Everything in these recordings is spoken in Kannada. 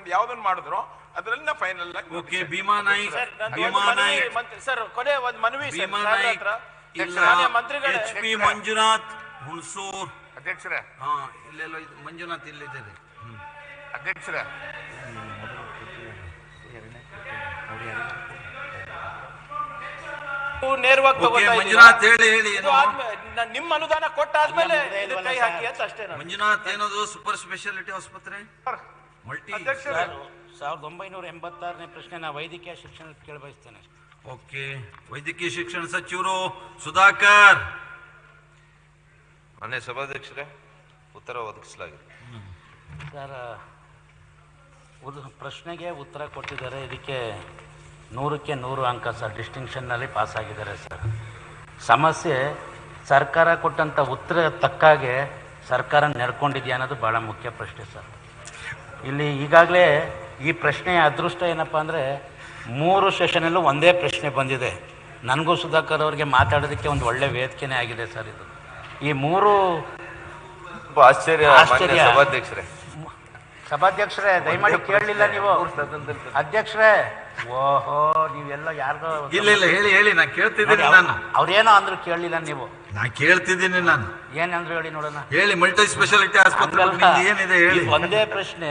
ಮಾಡ್ಕೊಂಡು ಯಾವ್ದನ್ನ ಮಾಡಿದ್ರು ಅದ್ರಲ್ಲಿ ನಾ ಫೈನಲ್ ಆಗಿ ಓಕೆ ಭೀಮಾ ನಾಯ್ಕ್ ಭೀಮಾ ನಾಯ್ಕ್. ಸರ್ ಕೊನೆ ಒಂದು ಮನವಿ ಸರ್, ಭೀಮಾ ನಾಯ್ಕ್ ಮಾನ್ಯ ಮಂತ್ರಿಗಳೇ ಎಚ್ ಪಿ ಮಂಜುನಾಥ್ ಹುಣಸೂರ್. ಅಧ್ಯಕ್ಷರೇ. ಹಾ ಇಲ್ಲೆಲ್ಲ ಇದು ಮಂಜುನಾಥ್ ಇಲ್ಲಿದ್ದಾರೆ. ಅಧ್ಯಕ್ಷರೇ. ನೇರವಾಗಿ ತಗೋತಾ ಮಂಜುನಾಥ್ ಹೇಳಿ ಹೇಳಿ ನಿಮ್ಮ ಅನುದಾನ ಕೊಟ್ಟಾದ್ಮೇಲೆ ಇದು ಕೈ ಹಾಕಿ ಅಂತ ಅಷ್ಟೇ ನಾನು. ಮಂಜುನಾಥ್ ಏನದು? ಸೂಪರ್ ಸ್ಪೆಷಾಲಿಟಿ ಆಸ್ಪತ್ರೆ? ಸಾವಿರದ ಒಂಬೈನೂರ ಎಂಬತ್ತಾರನೇ ಪ್ರಶ್ನೆ ನಾ ವೈದ್ಯಕೀಯ ಶಿಕ್ಷಣ ಕೇಳ ಬಯಸ್ತೇನೆ ಓಕೆ ವೈದ್ಯಕೀಯ ಶಿಕ್ಷಣ ಸಚಿವರು ಸುಧಾಕರ್. ಮನೆ ಸಭಾಧ್ಯಕ್ಷರೇ ಉತ್ತರ ಒದಗಿಸಲಾಗಿದೆ. ಸರ್ ಉದ್ ಪ್ರಶ್ನೆಗೆ ಉತ್ತರ ಕೊಟ್ಟಿದ್ದಾರೆ ಇದಕ್ಕೆ ನೂರಕ್ಕೆ ನೂರು ಅಂಕ ಸರ್ ಡಿಸ್ಟಿಂಕ್ಷನ್ನಲ್ಲಿ ಪಾಸ್ ಆಗಿದ್ದಾರೆ ಸರ್. ಸಮಸ್ಯೆ ಸರ್ಕಾರ ಕೊಟ್ಟಂಥ ಉತ್ತರ ತಕ್ಕಾಗೆ ಸರ್ಕಾರ ನಡ್ಕೊಂಡಿದೆಯಾ ಅನ್ನೋದು ಭಾಳ ಮುಖ್ಯ ಪ್ರಶ್ನೆ ಸರ್. ಇಲ್ಲಿ ಈಗಾಗಲೇ ಈ ಪ್ರಶ್ನೆಯ ಅದೃಷ್ಟ ಏನಪ್ಪ ಅಂದರೆ ಮೂರು ಸೆಷನಲ್ಲೂ ಒಂದೇ ಪ್ರಶ್ನೆ ಬಂದಿದೆ. ನನಗೂ ಸುಧಾಕರ್ ಅವರಿಗೆ ಮಾತಾಡೋದಕ್ಕೆ ಒಂದು ಒಳ್ಳೆ ವೇದಿಕೆನೇ ಆಗಿದೆ ಸರ್ ಇದು. ಈ ಮೂರು ಆಶ್ಚರ್ಯ ಆಶ್ಚರ್ಯ. ಸಭಾಧ್ಯಕ್ಷರೇ. ಸಭಾಧ್ಯಕ್ಷರೇ ದಯಮಾಡಿ ಕೇಳಲಿಲ್ಲ ನೀವು. ಅಧ್ಯಕ್ಷರೇ ಓಹೋ ನೀವೆಲ್ಲ ಯಾರಿಗೋ ಇಲ್ಲ ಇಲ್ಲ ಹೇಳಿ ಹೇಳಿ ನಾನು ಕೇಳ್ತಿದ್ದೀನಿ ನಾನು. ಅವ್ರೇನೋ ಅಂದ್ರು ಕೇಳಲಿಲ್ಲ ನೀವು. ನಾನು ಕೇಳ್ತಿದ್ದೀನಿ ನಾನು. ಏನಂದ್ರು ಹೇಳಿ ನೋಡೋಣ. ಹೇಳಿ ಮಲ್ಟಿ ಸ್ಪೆಷಾಲಿಟಿ ಆಸ್ಪತ್ರೆ ಬಗ್ಗೆ ನಿಮ್ದು ಏನಿದೆ ಹೇಳಿ. ಒಂದೇ ಪ್ರಶ್ನೆ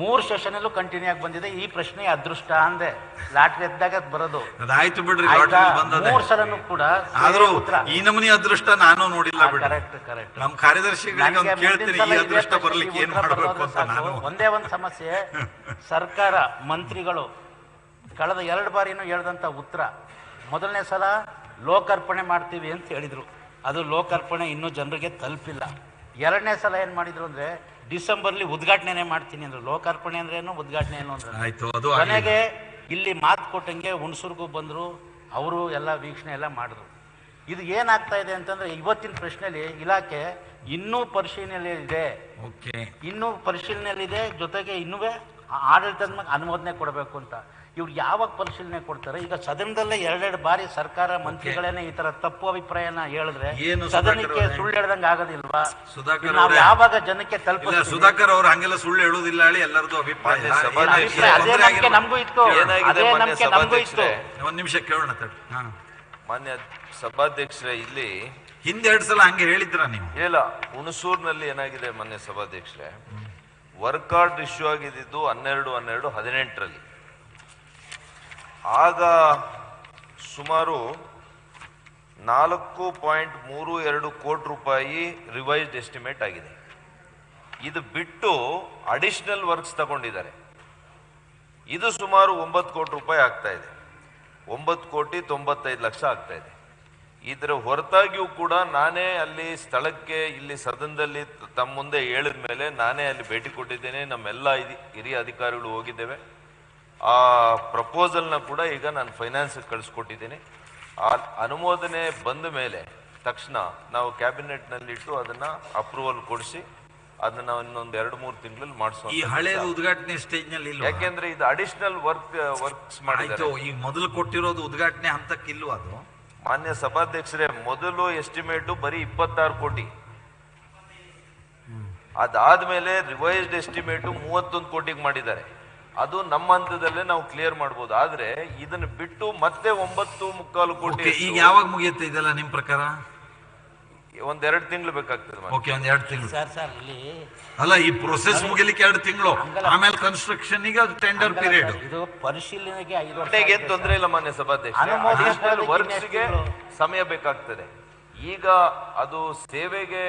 ಮೂರು ಸೆಷನಲ್ಲೂ ಕಂಟಿನ್ಯೂ ಆಗಿ ಬಂದಿದೆ. ಈ ಪ್ರಶ್ನೆ ಅದೃಷ್ಟ ಅಂದೆ. ಲಾಟ್ರಿ ಎದ್ದಾಗ ಅದ್ ಬರೋದು. ಅದಾಯ್ತು ಬಿಡ್ರಿ ಆಯ್ತಾ? ಲಾಟ್ರಿ ಬಂದದೆ. ಮೂರ್ ಸಲನು ಕೂಡ ಆದ್ರೂ ಉತ್ತರ ಈ ನಮೂನಿ ಅದೃಷ್ಟ ನಾನು ನೋಡಿಲ್ಲ ಬಿಡ್ರಿ. ಕರೆಕ್ಟ್ ಕರೆಕ್ಟ್ ನಮ್ ಕಾರ್ಯದರ್ಶಿಗಳಿಗೆ ಒಂದು ನನಗೆ ಕೇಳ್ತೀನಿ ಈ ಅದೃಷ್ಟ ಬರ್ಲಿಕ್ಕೆ ಏನ್ ಮಾಡ್ಬೇಕು ಅಂತ ನಾನು. ಒಂದೇ ಒಂದು ಸಮಸ್ಯೆ. ಸರ್ಕಾರ ಮಂತ್ರಿಗಳು ಕಳೆದ ಎರಡು ಬಾರಿನೂ ಹೇಳ್ದಂತ ಉತ್ತರ. ಮೊದಲನೇ ಸಲ ಲೋಕಾರ್ಪಣೆ ಮಾಡ್ತೀವಿ ಅಂತ ಹೇಳಿದ್ರು. ಅದು ಲೋಕಾರ್ಪಣೆ ಇನ್ನೂ ಜನರಿಗೆ ತಲುಪಿಲ್ಲ. ಎರಡನೇ ಸಲ ಏನು ಮಾಡಿದ್ರು ಅಂದ್ರೆ ಡಿಸೆಂಬರ್ಲಿ ಉದ್ಘಾಟನೆ ಮಾಡ್ತೀನಿ ಅಂದರು ಲೋಕಾರ್ಪಣೆ ಅಂದ್ರೆ ಏನು ಉದ್ಘಾಟನೆ ಏನು ಅಂದ್ರೆ. ಕೊನೆಗೆ ಇಲ್ಲಿ ಮಾತು ಕೊಟ್ಟಂಗೆ ಹುಣಸೂರ್ಗೂ ಬಂದರು ಅವರು ಎಲ್ಲ ವೀಕ್ಷಣೆ ಎಲ್ಲ ಮಾಡಿದ್ರು. ಇದು ಏನಾಗ್ತಾ ಇದೆ ಅಂತಂದ್ರೆ ಇವತ್ತಿನ ಪ್ರಶ್ನೆಯಲ್ಲಿ ಇಲಾಖೆ ಇನ್ನೂ ಪರಿಶೀಲನೆಯಲ್ಲಿ ಇದೆ. ಓಕೆ. ಇನ್ನೂ ಪರಿಶೀಲನೆಯಲ್ಲಿದೆ ಜೊತೆಗೆ ಇನ್ನೂ ಆಡಳಿತದ ಅನುಮೋದನೆ ಕೊಡಬೇಕು ಅಂತ. ಇವ್ರು ಯಾವಾಗ ಪರಿಶೀಲನೆ ಕೊಡ್ತಾರೆ? ಈಗ ಸದನದಲ್ಲೇ ಎರಡೆರಡು ಬಾರಿ ಸರ್ಕಾರ ಮಂತ್ರಿಗಳೇನೆ ಈ ತರ ತಪ್ಪು ಅಭಿಪ್ರಾಯನ ಹೇಳಿದ್ರೆ ಸದನಕ್ಕೆ ಸುಳ್ಳು ಹೇಳ್ದಂಗೆ ಆಗೋದಿಲ್ವಾ? ನಾವು ಅವರೇ? ಯಾವಾಗ ಜನಕ್ಕೆ ತಲುಪ ಸುಧಾಕರ್ ಅವರು ಹಂಗೆಲ್ಲ ಸುಳ್ಳು ಹೇಳುದಿಲ್ಲ ಹೇಳಿ ಎಲ್ಲರದು ಅಭಿಪ್ರಾಯ. ಅದೇ ನಂಬಿಕೆ ನಮಗೂ ಇತ್ತು. ಏನಾಗಿದೆ ಅದೇ ನಂಬಿಕೆ ನಮಗೂ ಇತ್ತು. ಸಭಾಧ್ಯಕ್ಷರೇ? ಒಂದ್ ನಿಮಿಷ ಕೇಳೋಣ ತಡಿ ಹಾ. ಮಾನ್ಯ ಸಭಾಧ್ಯಕ್ಷರೇ ಇಲ್ಲಿ ಹಿಂದೆ ಎರಡು ಸಲ ಹಂಗೆ ಹೇಳಿದ್ರ ನೀವು? ಇಲ್ಲ ಹುಣಸೂರಿನಲ್ಲಿ ಏನಾಗಿದೆ ಮಾನ್ಯ ಸಭಾಧ್ಯಕ್ಷರೇ? ವರ್ಕ್ ಕಾರ್ಡ್ ಇಶ್ಯೂ ಆಗಿದ್ದು ಹನ್ನೆರಡು ಹನ್ನೆರಡು ಹದಿನೆಂಟರಲ್ಲಿ. ಆಗ ಸುಮಾರು ನಾಲ್ಕು ಪಾಯಿಂಟ್ ಮೂರು ಎರಡು ಕೋಟಿ ರೂಪಾಯಿ ರಿವೈಸ್ಡ್ ಎಸ್ಟಿಮೇಟ್ ಆಗಿದೆ. ಇದು ಬಿಟ್ಟು ಅಡಿಷನಲ್ ವರ್ಕ್ಸ್ ತಗೊಂಡಿದ್ದಾರೆ. ಇದು ಸುಮಾರು ಒಂಬತ್ತು ಕೋಟಿ ರೂಪಾಯಿ ಆಗ್ತಾ ಇದೆ. ಒಂಬತ್ತು ಕೋಟಿ ತೊಂಬತ್ತೈದು ಲಕ್ಷ ಆಗ್ತಾ ಇದೆ. ಇದರ ಹೊರತಾಗಿಯೂ ಕೂಡ ನಾನೇ ಅಲ್ಲಿ ಸ್ಥಳಕ್ಕೆ ಇಲ್ಲಿ ಸದನದಲ್ಲಿ ತಮ್ಮ ಮುಂದೆ ಹೇಳಿದ ಮೇಲೆ ನಾನೇ ಅಲ್ಲಿ ಭೇಟಿ ಕೊಟ್ಟಿದ್ದೇನೆ. ನಮ್ಮೆಲ್ಲ ಹಿರಿಯ ಅಧಿಕಾರಿಗಳು ಹೋಗಿದ್ದೇವೆ. ಆ ಪ್ರಪೋಸಲ್ನ ಕೂಡ ಈಗ ನಾನು ಫೈನಾನ್ಸ್ಗೆ ಕಳಿಸ್ಕೊಟ್ಟಿದ್ದೀನಿ. ಆ ಅನುಮೋದನೆ ಬಂದ ಮೇಲೆ ತಕ್ಷಣ ನಾವು ಕ್ಯಾಬಿನೆಟ್ನಲ್ಲಿಟ್ಟು ಅದನ್ನ ಅಪ್ರೂವಲ್ ಕೊಡಿಸಿ ಅದನ್ನ ಇನ್ನೊಂದು ಎರಡು ಮೂರು ತಿಂಗಳಲ್ಲಿ ಈ ಹಳೆಯ ಉದ್ಘಾಟನೆ ಸ್ಟೇಜ್ನಲ್ಲಿ ಇಲ್ಲ ಯಾಕೆಂದ್ರೆ ಇದು ಅಡಿಷನಲ್ ವರ್ಕ್ ವರ್ಕ್ಸ್ ಆಯ್ತು ಈ ಮೊದಲು ಕೊಟ್ಟಿರೋದು ಉದ್ಘಾಟನೆ ಹಂತಕ್ಕೆ ಇಲ್ವ ಅದು? ಮಾನ್ಯ ಸಭಾಧ್ಯಕ್ಷರೇ ಮೊದಲು ಎಸ್ಟಿಮೇಟ್ ಬರೀ ಇಪ್ಪತ್ತಾರು ಕೋಟಿ. ಅದಾದ್ಮೇಲೆ ರಿವೈಸ್ಡ್ ಎಸ್ಟಿಮೇಟು ಮೂವತ್ತೊಂದು ಕೋಟಿಗೆ ಮಾಡಿದ್ದಾರೆ. ಅದು ನಮ್ಮ ಹಂತದಲ್ಲೇ ನಾವು ಕ್ಲಿಯರ್ ಮಾಡಬಹುದು ಆದ್ರೆ ಇದನ್ನ ಬಿಟ್ಟು ಮತ್ತೆ ಒಂಬತ್ತು ಮುಕ್ಕಾಲು ಕೋಟಿ ಈಗ ಯಾವಾಗ ಮುಗಿಯುತ್ತೆ ಇದೆಲ್ಲ ನಿಮ್ ಪ್ರಕಾರ? ಒಂದೆರಡು ತಿಂಗಳು ಬೇಕಾಗ್ತದೆ. ಓಕೆ ಒಂದ್ ಎರಡು ತಿಂಗಳು. ಸರ್ ಸರ್ ಇಲ್ಲಿ ಅಲ್ಲ ಈ ಪ್ರೊಸೆಸ್ ಮುಗಿಲಿಕ್ಕೆ ಎರಡು ತಿಂಗಳು. ಆಮೇಲೆ ಕನ್ಸ್ಟ್ರಕ್ಷನ್ಗೆ ಅದು ಟೆಂಡರ್ ಪೀರಿಯಡ್ ಇದು ಪರಿಶೀಲನೆಗೆ ಐದು ವರ್ಷ ಮನೆಗೆ ಏನ್ ತೊಂದರೆ ಇಲ್ಲ ಮಾನ್ಯ ಸಭಾಧ್ಯಕ್ಷ. ವರ್ಕ್ಸ್ಗೆ ವರ್ಕ್ಸ್ಗೆ ಸಮಯ ಬೇಕಾಗ್ತದೆ. ಈಗ ಅದು ಸೇವೆಗೆ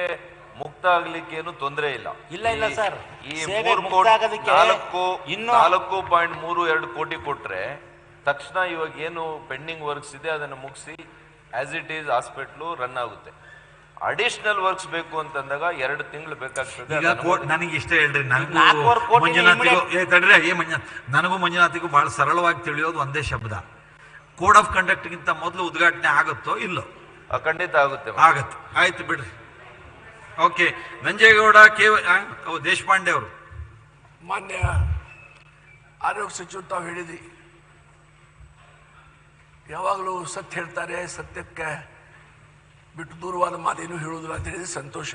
ಮುಕ್ತ ಆಗ್ಲಿಕ್ಕೆ ಏನು ತೊಂದರೆ ಇಲ್ಲ. ಇಲ್ಲ, ಇಲ್ಲ ಈ- ಸರ್. ಈ ಸೇವೆ ಮೂರು ಮುಕ್ತ ಕೋಟಿ ಆಗೋದಕ್ಕೆ ನಾಲ್ಕು ಇನ್ನು- ನಾಲ್ಕು ಪಾಯಿಂಟ್ ಮೂರು ಎರಡು ಕೋಟಿ ಕೊಟ್ರೆ ತಕ್ಷಣ ಇವಾಗ ಏನು ಪೆಂಡಿಂಗ್ ವರ್ಕ್ಸ್ ಇದೆ ಅದನ್ನು ಮುಗಿಸಿ as it is hospital run ಆಗುತ್ತೆ. ಅಡಿಷನಲ್ ವರ್ಕ್ಸ್ ಬೇಕು ಅಂತಂದಾಗ ಎರಡು ತಿಂಗಳು ಬೇಕಾಗ್ತದೆ ಈಗ ಅದು ಕೋಟ್ ನನಗೆ ಇಷ್ಟ ಹೇಳ್ರಿ ನನಗೂ ನಾಲ್ಕೂವರೆ ಮಂಜುನಾಥಿಗೂ ಏ ತಡ್ರಿ ಏ ಮಂಜುನಾಥ್ ನನಗೂ ಮಂಜುನಾಥಿಗೂ ಬಹಳ ಸರಳವಾಗಿ ತಿಳಿಯೋದು ಒಂದೇ ಶಬ್ದ. ಕೋಡ್ ಆಫ್ ಕಂಡಕ್ಟ್ ಗಿಂತ ಮೊದಲು ಉದ್ಘಾಟನೆ ಆಗುತ್ತೋ ಇಲ್ಲೋ? ಖಂಡಿತ ಆಗುತ್ತೆ. ಆಗತ್ತೆ. ಆಯ್ತು ಬಿಡ್ರಿ. ಓಕೆ, ನಂಜೇಗೌಡ ಕೇವ ದೇಶಪಾಂಡೆ ಅವರು. ಮಾನ್ಯ ಆರೋಗ್ಯ ಸಚಿವ ತಾವು ಹೇಳಿದ್ರಿ. ಯಾವಾಗಲೂ ಸತ್ಯ ಹೇಳ್ತಾರೆ, ಸತ್ಯಕ್ಕೆ ಬಿಟ್ಟು ದೂರವಾದ ಮಾತೇನು ಹೇಳುವುದಿಲ್ಲ ಅಂತ ಹೇಳಿದ್ರೆ ಸಂತೋಷ.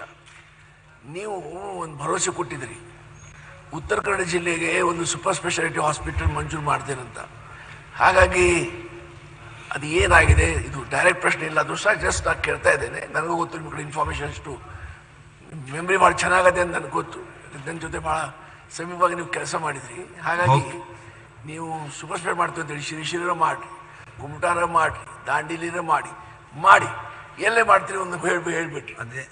ನೀವು ಒಂದು ಭರವಸೆ ಕೊಟ್ಟಿದ್ರಿ. ಉತ್ತರ ಕನ್ನಡ ಜಿಲ್ಲೆಗೆ ಒಂದು ಸೂಪರ್ ಸ್ಪೆಷಾಲಿಟಿ ಹಾಸ್ಪಿಟಲ್ ಮಂಜೂರು ಮಾಡ್ತೇನಂತ ಹಾಗಾಗಿ ಅದು ಏನಾಗಿದೆ, ಇದು ಡೈರೆಕ್ಟ್ ಪ್ರಶ್ನೆ ಇಲ್ಲ ಅದು ಸಹ ಜಸ್ಟ್ ನಾನು ಕೇಳ್ತಾ ಇದ್ದೇನೆ. ನನಗೂ ಗೊತ್ತು ನಿಮ್ಮ ಕಡೆ ಇನ್ಫಾರ್ಮೇಷನ್ ಅಷ್ಟು ಮೆಮ್ರಿ ಭಾಳ ಚೆನ್ನಾಗದೆ ಅಂತ ನನಗೆ ಗೊತ್ತು. ನನ್ನ ಜೊತೆ ಭಾಳ ಸಮೀಪವಾಗಿ ನೀವು ಕೆಲಸ ಮಾಡಿದ್ರಿ. ಹಾಗಾಗಿ ನೀವು ಸೂಪರ್ ಸ್ಟಾರ್ ಮಾಡ್ತೀವಿ ಅಂತೇಳಿ ಶಿರಿಶಿರ ಮಾಡಿ ಕುಮಟಾರ ಮಾಡಿ ದಾಂಡೇಲಿರ ಮಾಡಿ ಮಾಡಿ. ಎಲ್ಲೇ ಮಾಡ್ತೀರಿ ಒಂದು ಹೇಳಿ ಹೇಳ್ಬಿಟ್ರಿ. ಅದೇ.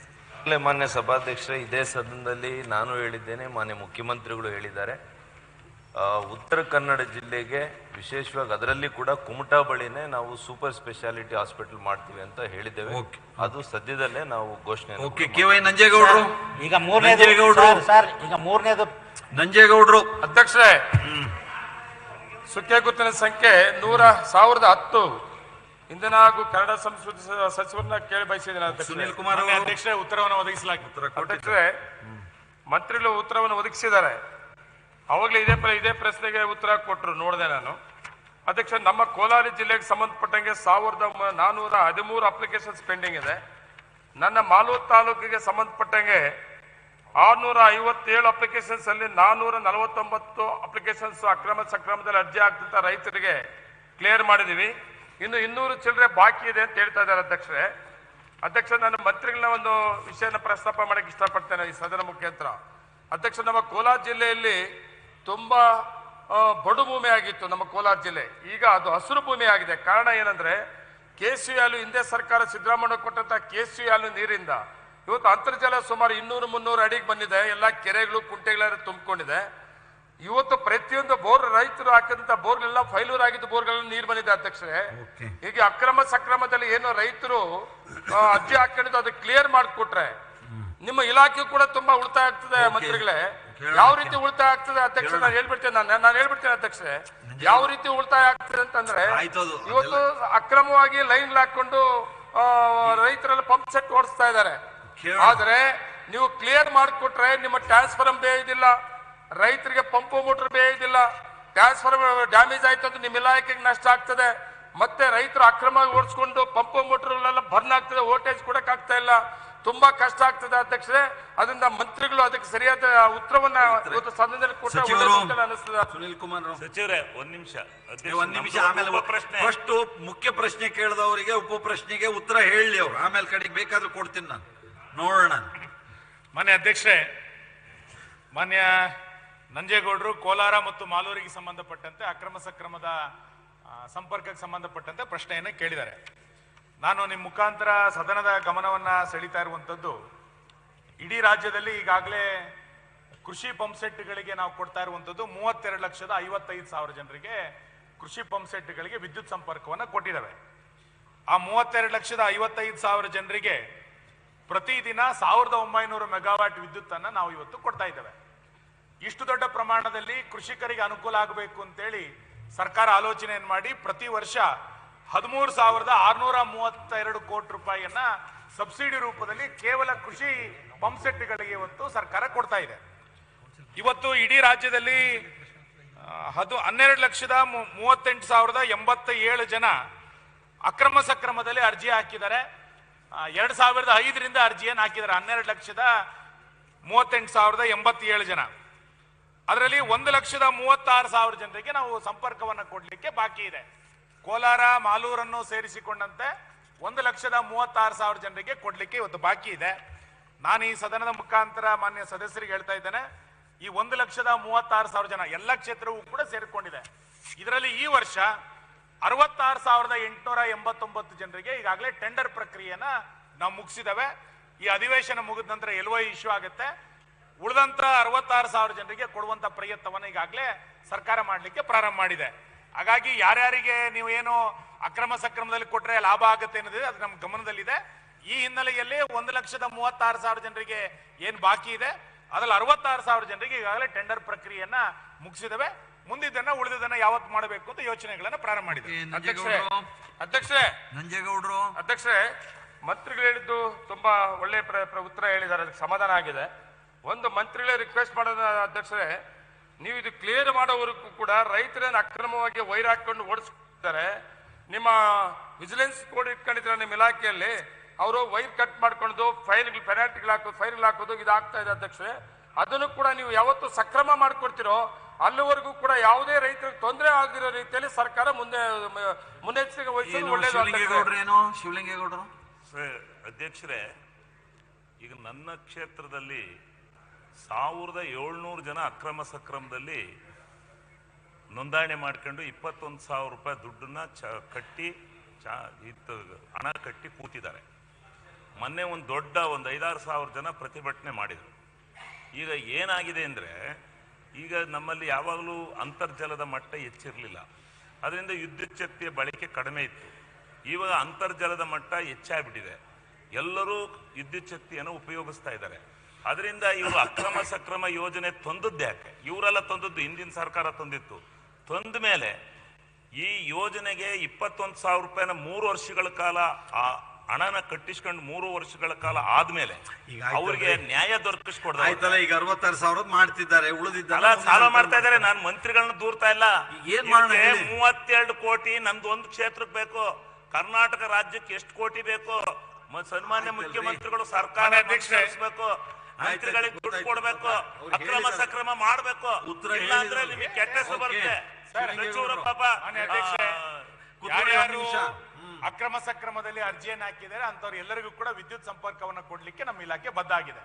ಮಾನ್ಯ ಸಭಾಧ್ಯಕ್ಷರೇ ಇದೇ ಸದನದಲ್ಲಿ ನಾನು ಹೇಳಿದ್ದೇನೆ ಮಾನ್ಯ ಮುಖ್ಯಮಂತ್ರಿಗಳು ಹೇಳಿದ್ದಾರೆ. ಉತ್ತರ ಕನ್ನಡ ಜಿಲ್ಲೆಗೆ ವಿಶೇಷವಾಗಿ ಅದರಲ್ಲಿ ಕೂಡ ಕುಮಟಾ ಬಳಿನೇ ನಾವು ಸೂಪರ್ ಸ್ಪೆಷಾಲಿಟಿ ಹಾಸ್ಪಿಟಲ್ ಮಾಡ್ತೀವಿ ಅಂತ ಹೇಳಿದ್ದೇವೆ. ಅದು ಸದ್ಯದಲ್ಲೇ ನಾವು ಘೋಷಣೆ ಓಕೆ ಕೆ ವೈ ನಂಜೇಗೌಡರು. ಈಗ ಮೂರನೇದು ನಂಜೇಗೌಡ್ರು. ಸರ್, ಈಗ ಮೂರನೇದು ನಂಜೇಗೌಡರು. ಅಧ್ಯಕ್ಷರೇ ಸುಕ್ಕೆ ಗುತ್ತಿನ ಸಂಖ್ಯೆ ನೂರ ಸಾವಿರದ ಹತ್ತು. ಇಂಧನ ಹಾಗೂ ಕನ್ನಡ ಸಂಸ್ಕೃತಿ ಸಚಿವರನ್ನ ಕೇಳಿ ಬಯಸಿದ್ದೇನೆ. ಸುನೀಲ್ ಕುಮಾರ್. ಅಧ್ಯಕ್ಷರೇ ಉತ್ತರವನ್ನು ಒದಗಿಸಲಾಗಿದೆ. ಅಧ್ಯಕ್ಷರೇ ಮಂತ್ರಿಗಳು ಉತ್ತರವನ್ನು ಒದಗಿಸಿದ್ದಾರೆ. ಅವಾಗಲೇ ಇದೇ ಪ್ರ- ಇದೇ ಪ್ರಶ್ನೆಗೆ ಉತ್ತರ ಕೊಟ್ಟರು ನೋಡಿದೆ ನಾನು. ಅಧ್ಯಕ್ಷ, ನಮ್ಮ ಕೋಲಾರ ಜಿಲ್ಲೆಗೆ ಸಂಬಂಧಪಟ್ಟಂಗೆ ಸಾವಿರದ ನಾನ್ನೂರ ಹದಿಮೂರು ಅಪ್ಲಿಕೇಶನ್ಸ್ ಪೆಂಡಿಂಗ್ ಇದೆ. ನನ್ನ ಮಾಲೂರು ತಾಲೂಕಿಗೆ ಸಂಬಂಧಪಟ್ಟಂಗೆ ಆರುನೂರ ಐವತ್ತೇಳು ಅಪ್ಲಿಕೇಶನ್ಸ್ ಅಲ್ಲಿ ನಾನ್ನೂರ ನಲವತ್ತೊಂಬತ್ತು ಅಪ್ಲಿಕೇಶನ್ಸ್ ಅಕ್ರಮ ಸಕ್ರಮದಲ್ಲಿ ಅರ್ಜಿ ಆಗ್ತಿದ್ದ ರೈತರಿಗೆ ಕ್ಲಿಯರ್ ಮಾಡಿದೀವಿ. ಇನ್ನು ಇನ್ನೂರು ಚಿಲ್ಲರೆ ಬಾಕಿ ಇದೆ ಅಂತ ಹೇಳ್ತಾ ಇದ್ದಾರೆ ಅಧ್ಯಕ್ಷರೇ. ಅಧ್ಯಕ್ಷ ನಾನು ಮಂತ್ರಿಗಳನ್ನ ಒಂದು ವಿಷಯನ ಪ್ರಸ್ತಾಪ ಮಾಡಕ್ಕೆ ಇಷ್ಟಪಡ್ತೇನೆ ಈ ಸದನ ಮುಖ್ಯಂತ್ರ ಅಧ್ಯಕ್ಷ, ನಮ್ಮ ಕೋಲಾರ ಜಿಲ್ಲೆಯಲ್ಲಿ ತುಂಬಾ ಬಡು ಭೂಮಿ ಆಗಿತ್ತು ನಮ್ಮ ಕೋಲಾರ ಜಿಲ್ಲೆ. ಈಗ ಅದು ಹಸಿರು ಭೂಮಿ ಆಗಿದೆ. ಕಾರಣ ಏನಂದ್ರೆ ಕೆ ಸಿ ಹಿಂದೆ ಸರ್ಕಾರ ಸಿದ್ದರಾಮಯ್ಯ ಕೊಟ್ಟಂತ ಕೆ ಸಿ ನೀರಿಂದ. ಇವತ್ತು ಅಂತರ್ಜಲ ಸುಮಾರು ಇನ್ನೂರು ಮುನ್ನೂರು ಅಡಿಗೆ ಬಂದಿದೆ. ಎಲ್ಲ ಕೆರೆಗಳು ಕುಂಟೆಗಳೆಲ್ಲ ತುಂಬಿಕೊಂಡಿದೆ. ಇವತ್ತು ಪ್ರತಿಯೊಂದು ಬೋರ್ ರೈತರು ಹಾಕಿದಂತ ಬೋರ್ಗಳೆಲ್ಲ ಫೈಲೂರ್ ಆಗಿದ್ದ ಬೋರ್ಗಳೆಲ್ಲ ನೀರು ಬಂದಿದೆ ಅಧ್ಯಕ್ಷರೇ. ಈಗ ಅಕ್ರಮ ಸಕ್ರಮದಲ್ಲಿ ಏನು ರೈತರು ಅರ್ಜಿ ಹಾಕೊಂಡಿದ್ದು ಅದು ಕ್ಲಿಯರ್ ಮಾಡಿಕೊಟ್ರೆ ನಿಮ್ಮ ಇಲಾಖೆ ಕೂಡ ತುಂಬಾ ಉಳಿತಾಯ ಆಗ್ತದೆ ಮಂತ್ರಿಗಳೇ. ಯಾವ ರೀತಿ ಉಳಿತಾಯ ಆಗ್ತದೆ ಅಧ್ಯಕ್ಷ ನಾನು ಹೇಳ್ಬಿಡ್ತೇನೆ ನಾನು ನಾನು ಹೇಳ್ಬಿಡ್ತೇನೆ ಅಧ್ಯಕ್ಷರೇ ಯಾವ ರೀತಿ ಉಳಿತಾಯ ಆಗ್ತದೆ ಅಂತಂದ್ರೆ ಇವತ್ತು ಅಕ್ರಮವಾಗಿ ಲೈನ್ ಹಾಕೊಂಡು ರೈತರೆಲ್ಲ ಪಂಪ್ ಸೆಟ್ ಓಡಿಸ್ತಾ ಇದ್ದಾರೆ. ಆದ್ರೆ ನೀವು ಕ್ಲಿಯರ್ ಮಾಡಿಕೊಟ್ರೆ ನಿಮ್ಮ ಟ್ರಾನ್ಸ್ಫಾರ್ಮ್ ಬೇಯೋದಿಲ್ಲ ರೈತರಿಗೆ ಪಂಪು ಮೋಟರ್ ಬೇಯೋದಿಲ್ಲ ಟ್ರಾನ್ಸ್ಫಾರ್ಮ್ ಡ್ಯಾಮೇಜ್ ಆಯ್ತು ಅಂದ್ರೆ ನಿಮ್ಮ ಇಲಾಖೆಗೆ ನಷ್ಟ ಆಗ್ತದೆ. ಮತ್ತೆ ರೈತರು ಅಕ್ರಮವಾಗಿ ಓಡಿಸ್ಕೊಂಡು ಪಂಪು ಮೋಟರ್ ಬರ್ನ್ ಆಗ್ತದೆ ವೋಲ್ಟೇಜ್ ಕೊಡಕ್ ಆಗ್ತಾ ಇಲ್ಲ. ತುಂಬಾ ಕಷ್ಟ ಆಗ್ತದೆ ಅಧ್ಯಕ್ಷರೇ. ಅದರಿಂದ ಮಂತ್ರಿಗಳು ಅದಕ್ಕೆ ಸರಿಯಾದ ಉತ್ತರವನ್ನ ಇವತ್ತು ಸದನದಲ್ಲಿ ಕೊಟ್ಟರೆ ಅನಿಸ್ತದೆ ಸುನೀಲ್ ಕುಮಾರ್ ಅವರು. ಸಚಿವರೇ ಒಂದ್ ನಿಮಿಷ. ಒಂದ್ ನಿಮಿಷ ಆಮೇಲೆ ಪ್ರಶ್ನೆ. ಫಸ್ಟ್ ಮುಖ್ಯ ಪ್ರಶ್ನೆ ಕೇಳಿದವರಿಗೆ ಉಪ ಪ್ರಶ್ನೆಗೆ ಉತ್ತರ ಹೇಳಿ ಅವ್ರು. ಆಮೇಲೆ ಕಡೆಗೆ ಬೇಕಾದ್ರೂ ಕೊಡ್ತೀನಿ ನಾನು. ನೋಡೋಣ. ಮಾನ್ಯ ಅಧ್ಯಕ್ಷರೇ ಮಾನ್ಯ ನಂಜೇಗೌಡರು ಕೋಲಾರ ಮತ್ತು ಮಾಲೂರಿಗೆ ಸಂಬಂಧಪಟ್ಟಂತೆ ಅಕ್ರಮ ಸಕ್ರಮದ ಸಂಪರ್ಕಕ್ಕೆ ಸಂಬಂಧಪಟ್ಟಂತೆ ಪ್ರಶ್ನೆಯನ್ನು ಕೇಳಿದ್ದಾರೆ. ನಾನು ನಿಮ್ಮ ಮುಖಾಂತರ ಸದನದ ಗಮನವನ್ನು ಸೆಳೀತಾ ಇರುವಂಥದ್ದು, ಇಡೀ ರಾಜ್ಯದಲ್ಲಿ ಈಗಾಗಲೇ ಕೃಷಿ ಪಂಪ್ ಸೆಟ್ಗಳಿಗೆ ನಾವು ಕೊಡ್ತಾ ಇರುವಂಥದ್ದು ಮೂವತ್ತೆರಡು ಲಕ್ಷದ ಐವತ್ತೈದು ಸಾವಿರ ಜನರಿಗೆ ಕೃಷಿ ಪಂಪ್ ಸೆಟ್ಗಳಿಗೆ ವಿದ್ಯುತ್ ಸಂಪರ್ಕವನ್ನು ಕೊಟ್ಟಿದ್ದಾವೆ ಆ ಮೂವತ್ತೆರಡು ಲಕ್ಷದ ಐವತ್ತೈದು ಸಾವಿರ ಜನರಿಗೆ ಪ್ರತಿದಿನ ಸಾವಿರದ ಒಂಬೈನೂರು ಮೆಗಾವಾಟ್ ವಿದ್ಯುತ್ತನ್ನು ನಾವು ಇವತ್ತು ಕೊಡ್ತಾ ಇದ್ದೇವೆ. ಇಷ್ಟು ದೊಡ್ಡ ಪ್ರಮಾಣದಲ್ಲಿ ಕೃಷಿಕರಿಗೆ ಅನುಕೂಲ ಆಗಬೇಕು ಅಂತೇಳಿ ಸರ್ಕಾರ ಆಲೋಚನೆಯನ್ನು ಮಾಡಿ ಪ್ರತಿ ವರ್ಷ ಹದಿಮೂರು ಸಾವಿರದ ಆರ್ನೂರ ಮೂವತ್ತೆರಡು ಕೋಟಿ ರೂಪಾಯಿಯನ್ನ ಸಬ್ಸಿಡಿ ರೂಪದಲ್ಲಿ ಕೇವಲ ಕೃಷಿ ಪಂಪ್ಸೆಟ್ಗಳಿಗೆ ಇವತ್ತು ಸರ್ಕಾರ ಕೊಡ್ತಾ ಇದೆ. ಇವತ್ತು ಇಡೀ ರಾಜ್ಯದಲ್ಲಿ ಹದು ಹನ್ನೆರಡು ಲಕ್ಷದ ಮೂವತ್ತೆಂಟು ಸಾವಿರದ ಎಂಬತ್ತ ಏಳು ಜನ ಅಕ್ರಮ ಸಕ್ರಮದಲ್ಲಿ ಅರ್ಜಿ ಹಾಕಿದ್ದಾರೆ. ಎರಡ್ ಸಾವಿರದ ಐದರಿಂದ ಅರ್ಜಿಯನ್ನು ಹಾಕಿದ್ದಾರೆ. ಹನ್ನೆರಡು ಲಕ್ಷದ ಮೂವತ್ತೆಂಟು ಸಾವಿರದ ಎಂಬತ್ತೇಳು ಜನ. ಅದರಲ್ಲಿ ಒಂದು ಲಕ್ಷದ ಮೂವತ್ತಾರು ಸಾವಿರ ಜನರಿಗೆ ನಾವು ಸಂಪರ್ಕವನ್ನು ಕೊಡಲಿಕ್ಕೆ ಬಾಕಿ ಇದೆ. ಕೋಲಾರ, ಮಾಲೂರನ್ನು ಸೇರಿಸಿಕೊಂಡಂತೆ ಒಂದು ಲಕ್ಷದ ಮೂವತ್ತಾರು ಸಾವಿರ ಜನರಿಗೆ ಕೊಡಲಿಕ್ಕೆ ಇವತ್ತು ಬಾಕಿ ಇದೆ. ನಾನು ಈ ಸದನದ ಮುಖಾಂತರ ಮಾನ್ಯ ಸದಸ್ಯರಿಗೆ ಹೇಳ್ತಾ ಇದ್ದೇನೆ, ಈ ಒಂದು ಲಕ್ಷದ ಮೂವತ್ತಾರು ಸಾವಿರ ಜನ ಎಲ್ಲ ಕ್ಷೇತ್ರವೂ ಕೂಡ ಸೇರಿಕೊಂಡಿದೆ. ಇದರಲ್ಲಿ ಈ ವರ್ಷ ಅರವತ್ತಾರು ಸಾವಿರದ ಎಂಟುನೂರ ಎಂಬತ್ತೊಂಬತ್ತು ಜನರಿಗೆ ಈಗಾಗಲೇ ಟೆಂಡರ್ ಪ್ರಕ್ರಿಯೆನ ನಾವು ಮುಗಿಸಿದವೆ ಈ ಅಧಿವೇಶನ ಮುಗಿದ ನಂತರ ಎಲ್ ಇಶ್ಯೂ ಆಗುತ್ತೆ. ಉಳಿದಂತ ಅರವತ್ತಾರು ಸಾವಿರ ಜನರಿಗೆ ಕೊಡುವಂತ ಪ್ರಯತ್ನವನ್ನು ಈಗಾಗಲೇ ಸರ್ಕಾರ ಮಾಡಲಿಕ್ಕೆ ಪ್ರಾರಂಭ ಮಾಡಿದೆ. ಹಾಗಾಗಿ ಯಾರ್ಯಾರಿಗೆ ನೀವು ಏನು ಅಕ್ರಮ ಸಕ್ರಮದಲ್ಲಿ ಕೊಟ್ರೆ ಲಾಭ ಆಗುತ್ತೆ ಅನ್ನೋದಿದೆ ಅದು ನಮ್ಮ ಗಮನದಲ್ಲಿದೆ. ಈ ಹಿನ್ನೆಲೆಯಲ್ಲಿ ಒಂದು ಲಕ್ಷದ ಮೂವತ್ತಾರು ಸಾವಿರ ಜನರಿಗೆ ಏನು ಬಾಕಿ ಇದೆ? ಅದ್ರಲ್ಲಿ ಅರವತ್ತಾರು ಸಾವಿರ ಜನರಿಗೆ ಈಗಾಗಲೇ ಟೆಂಡರ್ ಪ್ರಕ್ರಿಯೆಯನ್ನ ಮುಗಿಸಿದವೆ. ಮುಂದಿದ್ದನ್ನ ಉಳಿದದನ್ನ ಯಾವತ್ತು ಮಾಡಬೇಕು ಅಂತ ಯೋಚನೆಗಳನ್ನ ಪ್ರಾರಂಭ ಮಾಡಿದ್ರು ಮಾಡಿದೆ ಅಧ್ಯಕ್ಷರೇ ನಂಜೇಗೌಡರು. ಅಧ್ಯಕ್ಷರೇ. ನಂಜೇಗೌಡರು. ಅಧ್ಯಕ್ಷರೇ ಮಂತ್ರಿಗಳು ಹೇಳಿದ್ದು ತುಂಬಾ ಒಳ್ಳೆ ಉತ್ತರ ಹೇಳಿದ್ದಾರೆ ಅದಕ್ಕೆ ಸಮಾಧಾನ ಆಗಿದೆ. ಒಂದು ಮಂತ್ರಿಗಳೇ ರಿಕ್ವೆಸ್ಟ್ ಮಾಡೋದ ಅಧ್ಯಕ್ಷರೇ ನೀವು ಇದು ಕ್ಲಿಯರ್ ಮಾಡೋವರೆಗೂ ಕೂಡ ರೈತರೇನು ಅಕ್ರಮವಾಗಿ ವೈರ್ ಹಾಕೊಂಡು ಓಡಿಸ್ತಾರೆ. ನಿಮ್ಮ ವಿಜಿಲೆನ್ಸ್ ಕೋಡ್ ಇಟ್ಕೊಂಡಿದ್ರೆ ನಿಮ್ಮ ಇಲಾಖೆಯಲ್ಲಿ? ಅವರು ವೈರ್ ಕಟ್ ಮಾಡ್ಕೊಂಡು ಫೈನ್ ಪೆನಾಲ್ಟಿಗಳು ಹಾಕೋದು ಫೈನ್ಗಳು ಹಾಕೋದು ಇದು ಆಗ್ತಾ ಇದೆ ಅಧ್ಯಕ್ಷರೇ. ಅದನ್ನು ಕೂಡ ನೀವು ಯಾವತ್ತು ಸಕ್ರಮ ಮಾಡ್ಕೊಡ್ತೀರೋ ಅಲ್ಲಿವರೆಗೂ ಕೂಡ ಯಾವುದೇ ರೈತರಿಗೆ ತೊಂದರೆ ಆಗಿರೋ ರೀತಿಯಲ್ಲಿ ಸರ್ಕಾರ ಮುಂದೆ ಮುನ್ನೆಚ್ಚರಿಕೆ ವಹಿಸಿ ಶಿವಲಿಂಗೇಗೌಡರು ಅಧ್ಯಕ್ಷರೇ ಈಗ ನನ್ನ ಕ್ಷೇತ್ರದಲ್ಲಿ ಸಾವಿರದ ಏಳ್ನೂರು ಜನ ಅಕ್ರಮ ಸಕ್ರಮದಲ್ಲಿ ನೋಂದಣಿ ಮಾಡ್ಕೊಂಡು ಇಪ್ಪತ್ತೊಂದು ಸಾವಿರ ರೂಪಾಯಿ ದುಡ್ಡನ್ನ ಚ ಕಟ್ಟಿ ಚ ಇತ್ತು, ಹಣ ಕಟ್ಟಿ ಕೂತಿದ್ದಾರೆ. ಮೊನ್ನೆ ಒಂದು ದೊಡ್ಡ ಒಂದು ಐದಾರು ಸಾವಿರ ಜನ ಪ್ರತಿಭಟನೆ ಮಾಡಿದರು. ಈಗ ಏನಾಗಿದೆ ಅಂದರೆ, ಈಗ ನಮ್ಮಲ್ಲಿ ಯಾವಾಗಲೂ ಅಂತರ್ಜಲದ ಮಟ್ಟ ಹೆಚ್ಚಿರಲಿಲ್ಲ. ಅದರಿಂದ ವಿದ್ಯುಚ್ಛಕ್ತಿಯ ಬಳಕೆ ಕಡಿಮೆ ಇತ್ತು. ಇವಾಗ ಅಂತರ್ಜಲದ ಮಟ್ಟ ಹೆಚ್ಚಾಗಿಬಿಟ್ಟಿದೆ. ಎಲ್ಲರೂ ವಿದ್ಯುಚ್ಛಕ್ತಿಯನ್ನು ಉಪಯೋಗಿಸ್ತಾ ಇದ್ದಾರೆ. ಅದರಿಂದ ಇವರು ಅಕ್ರಮ ಸಕ್ರಮ ಯೋಜನೆ ತಂದದ್ದು ಯಾಕೆ? ಇವರೆಲ್ಲ ತಂದದ್ದು ಹಿಂದಿನ ಸರ್ಕಾರ ತಂದಿತ್ತು. ತಂದ ಮೇಲೆ ಈ ಯೋಜನೆಗೆ ಇಪ್ಪತ್ತೊಂದು ಸಾವಿರ ರೂಪಾಯಿನ ಮೂರು ವರ್ಷಗಳ ಕಾಲ ಆ ಹಣನ ಕಟ್ಟಿಸ್ಕೊಂಡು ಮೂರು ವರ್ಷಗಳ ಕಾಲ ಆದ್ಮೇಲೆ ಅವರಿಗೆ ನ್ಯಾಯ ದೊರಕಿಸ್ಕೊಡ್ತಾರೆ ಈಗ ಅರವತ್ತಾರು ಸಾವಿರ ಮಾಡ್ತಿದ್ದಾರೆ ಉಳಿದಿದ್ದಲ್ಲ ಸಾಲ ಮಾಡ್ತಾ ಇದಾರೆ ನಾನು ಮಂತ್ರಿಗಳನ್ನ ದೂರ್ತಾ ಇಲ್ಲ. ಏನ್? ಮೂವತ್ತೆರಡು ಕೋಟಿ ನಂದು ಒಂದು ಕ್ಷೇತ್ರಕ್ಕೆ ಬೇಕು. ಕರ್ನಾಟಕ ರಾಜ್ಯಕ್ಕೆ ಎಷ್ಟು ಕೋಟಿ ಬೇಕು? ಸನ್ಮಾನ್ಯ ಮುಖ್ಯಮಂತ್ರಿಗಳು ಸರ್ಕಾರ ಅಧ್ಯಕ್ಷ ಮಂತ್ರಿಗಳಿಗೆ ದುಡ್ಡು ಕೊಡ್ಬೇಕು ಅಕ್ರಮ ಸಕ್ರಮ ಮಾಡ್ಬೇಕು. ಉತ್ತರ ಇಲ್ಲಂದ್ರೆ ನಿಮಗೆ ಕೆಟ್ಟ ಹೆಸರು ಬರುತ್ತೆ. ಸಚಿವರು ಪಾಪ ಯಾರ್ಯಾರು ಅಕ್ರಮ ಸಕ್ರಮದಲ್ಲಿ ಅರ್ಜಿಯನ್ನು ಹಾಕಿದ್ದಾರೆ ಅಂತವ್ರು ಎಲ್ಲರಿಗೂ ಕೂಡ ವಿದ್ಯುತ್ ಸಂಪರ್ಕವನ್ನು ಕೊಡ್ಲಿಕ್ಕೆ ನಮ್ಮ ಇಲಾಖೆ ಬದ್ಧ ಆಗಿದೆ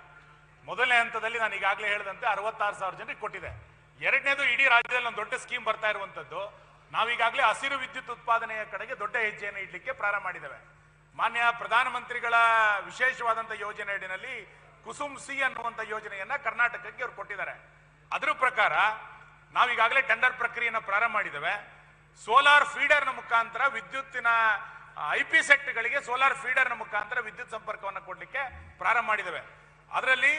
ಮೊದಲನೇ ಹಂತದಲ್ಲಿ ನಾನು ಈಗಾಗಲೇ ಹೇಳಿದಂತೆ ಅರವತ್ತಾರು ಸಾವಿರ ಜನರಿಗೆ ಕೊಟ್ಟಿದೆ. ಎರಡನೇದು ಇಡೀ ರಾಜ್ಯದಲ್ಲಿ ಒಂದು ದೊಡ್ಡ ಸ್ಕೀಮ್ ಬರ್ತಾ ಇರುವಂತದ್ದು ನಾವೀಗಾಗಲೇ ಹಸಿರು ವಿದ್ಯುತ್ ಉತ್ಪಾದನೆಯ ಕಡೆಗೆ ದೊಡ್ಡ ಹೆಜ್ಜೆಯನ್ನು ಇಡ್ಲಿಕ್ಕೆ ಪ್ರಾರಂಭ ಮಾಡಿದ್ದೇವೆ. ಮಾನ್ಯ ಪ್ರಧಾನಮಂತ್ರಿಗಳ ವಿಶೇಷವಾದಂಥ ಯೋಜನೆ ಅಡಿನಲ್ಲಿ ಕುಸುಮ್ ಸಿ ಅನ್ನುವಂಥ ಯೋಜನೆಯನ್ನ ಕರ್ನಾಟಕಕ್ಕೆ ಅವ್ರು ಕೊಟ್ಟಿದ್ದಾರೆ. ಅದರ ಪ್ರಕಾರ ನಾವೀಗಾಗಲೇ ಟೆಂಡರ್ ಪ್ರಕ್ರಿಯೆಯನ್ನು ಪ್ರಾರಂಭ ಮಾಡಿದ್ದೇವೆ. ಸೋಲಾರ್ ಫೀಡರ್ನ ಮುಖಾಂತರ ವಿದ್ಯುತ್ತಿನ ಐ ಪಿ ಸೆಟ್ಗಳಿಗೆ ಸೋಲಾರ್ ಫೀಡರ್ನ ಮುಖಾಂತರ ವಿದ್ಯುತ್ ಸಂಪರ್ಕವನ್ನು ಕೊಡಲಿಕ್ಕೆ ಪ್ರಾರಂಭ ಮಾಡಿದ್ದೇವೆ. ಅದರಲ್ಲಿ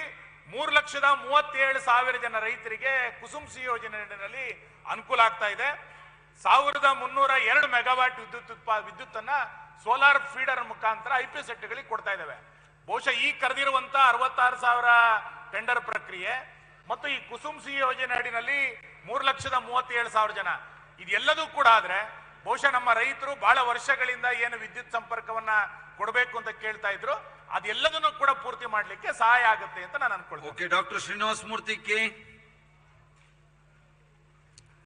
ಮೂರು ಲಕ್ಷದ ಮೂವತ್ತೇಳು ಸಾವಿರ ಜನ ರೈತರಿಗೆ ಕುಸುಮ್ ಸಿ ಯೋಜನೆಯಲ್ಲಿ ಅನುಕೂಲ ಆಗ್ತಾ ಇದೆ. ಸಾವಿರದ ಮುನ್ನೂರ ಎರಡು ಮೆಗಾವಾಟ್ ವಿದ್ಯುತ್ ಉತ್ಪಾ, ವಿದ್ಯುತ್ತನ್ನು ಸೋಲಾರ್ ಫೀಡರ್ ಮುಖಾಂತರ ಐ ಪಿ ಸೆಟ್ಗಳಿಗೆ ಕೊಡ್ತಾ ಇದ್ದೇವೆ. ಬಹುಶಃ ಈ ಕರೆದಿರುವಂತಹ ಅರವತ್ತಾರು ಸಾವಿರ ಟೆಂಡರ್ ಪ್ರಕ್ರಿಯೆ ಮತ್ತು ಈ ಕುಸುಮ್ ಸಿ ಯೋಜನೆ ಅಡಿನಲ್ಲಿ ಮೂರು ಲಕ್ಷದ ಮೂವತ್ತೇಳು ಸಾವಿರ ಜನ. ಇದೆಲ್ಲದೂ ಕೂಡ ಆದ್ರೆ ಬಹುಶಃ ನಮ್ಮ ರೈತರು ಬಹಳ ವರ್ಷಗಳಿಂದ ಏನು ವಿದ್ಯುತ್ ಸಂಪರ್ಕವನ್ನ ಕೊಡಬೇಕು ಅಂತ ಕೇಳ್ತಾ ಇದ್ರು. ಅದೆಲ್ಲದನ್ನು ಕೂಡ ಪೂರ್ತಿ ಮಾಡಲಿಕ್ಕೆ ಸಹಾಯ ಆಗುತ್ತೆ ಅಂತ ನಾನು ಅನ್ಕೊಳ್ತೀನಿ. ಡಾಕ್ಟರ್ ಶ್ರೀನಿವಾಸ ಮೂರ್ತಿ